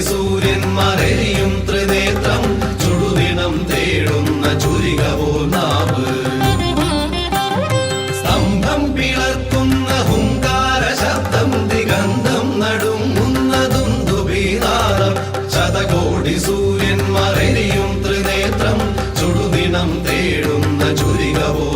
ദുംദുബീനാദം മറയും ത്രിനേത്രം ചുടുദിനം തേടുന്ന ചുരികവോ നാവ്. സ്തംഭം പിളർക്കുന്ന ഹുങ്കാര ശബ്ദം ദിഗന്ധം നടുങ്ങുന്ന ദുബീനാദം. ശതകോടി സൂര്യന്മാരെയും ത്രിനേത്രം ചുടുദിനം തേടുന്ന ചുരികവോ നാവ്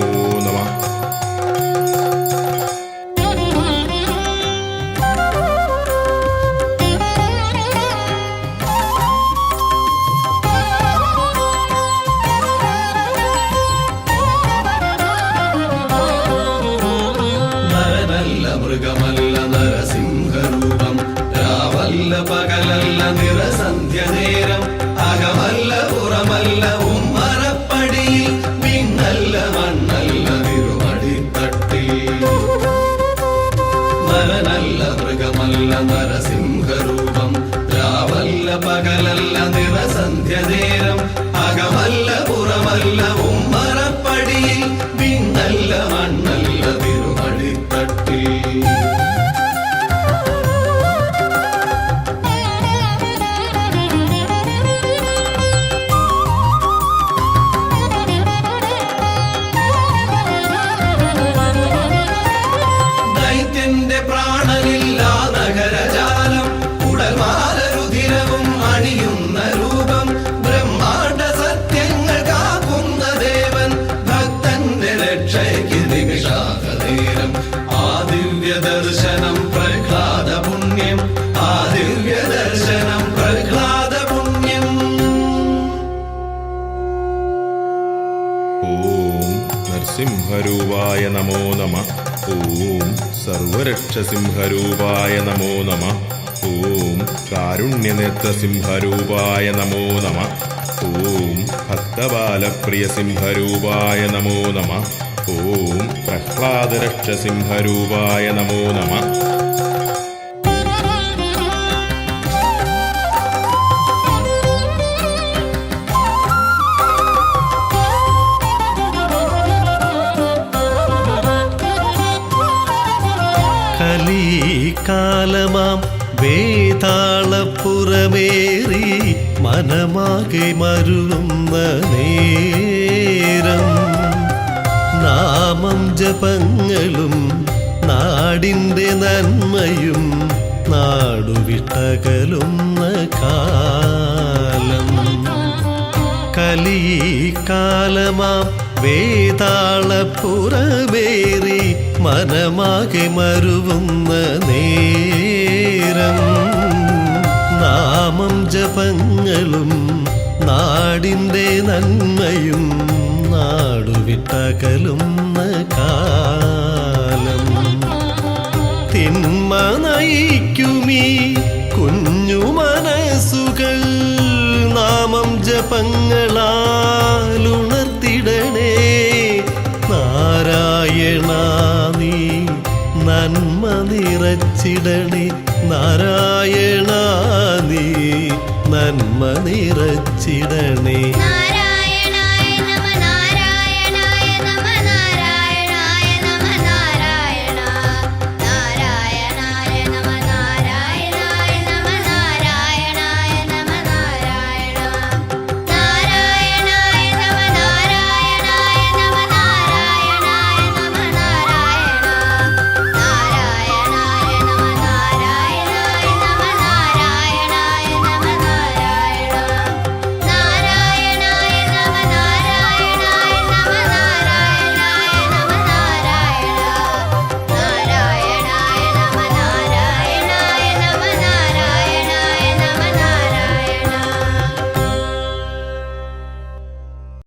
வல்ல உம்மரப்படியில் നിമിഷാകനേരം ആ ദിവ്യ ദർശനം പ്രഹ്ലാദ പുണ്യം ആ ദിവ്യ ദർശനം പ്രഹ്ലാദ പുണ്യം ഓം നരസിംഹരൂപായ നമോ നമ. ഓം സർവരക്ഷസിംഹരൂപായ നമോ നമ. ഓം കാരുണ്യനേത്രസിംഹരൂപായ നമോ നമ. ഓം ഭക്തബാലപ്രിയസിംഹരൂപായ നമോ നമ. ഓം പ്രഹ്ലാദരക്ഷസിംഹരൂപായ നമോ നമ. കലീകാലമാം വേതാളപ്പുറമേറി മനമാകെ മരുന്ന നേരം. നാമം ജപങ്ങളും നാടിന്റെ നന്മയും നാടുവിട്ടകലുന്ന കാലം. കലീകാലമാം വേതാളപ്പുറമേറി മനമാകെ മരുവുന്ന നേരം. നാമം ജപങ്ങളും നാടിന്റെ നന്മയും നാടുവിട്ടകലുന്ന കാലം. തിന്മ നയിക്കുമീ കുഞ്ഞു മനസ്സുകൾ. നാമം ജപങ്ങളാലുണർത്തിടണേ. നാരായണ നീ നന്മ നിറച്ചിടണേ. നാരായണ നീ നന്മ നിറച്ചിടണേ.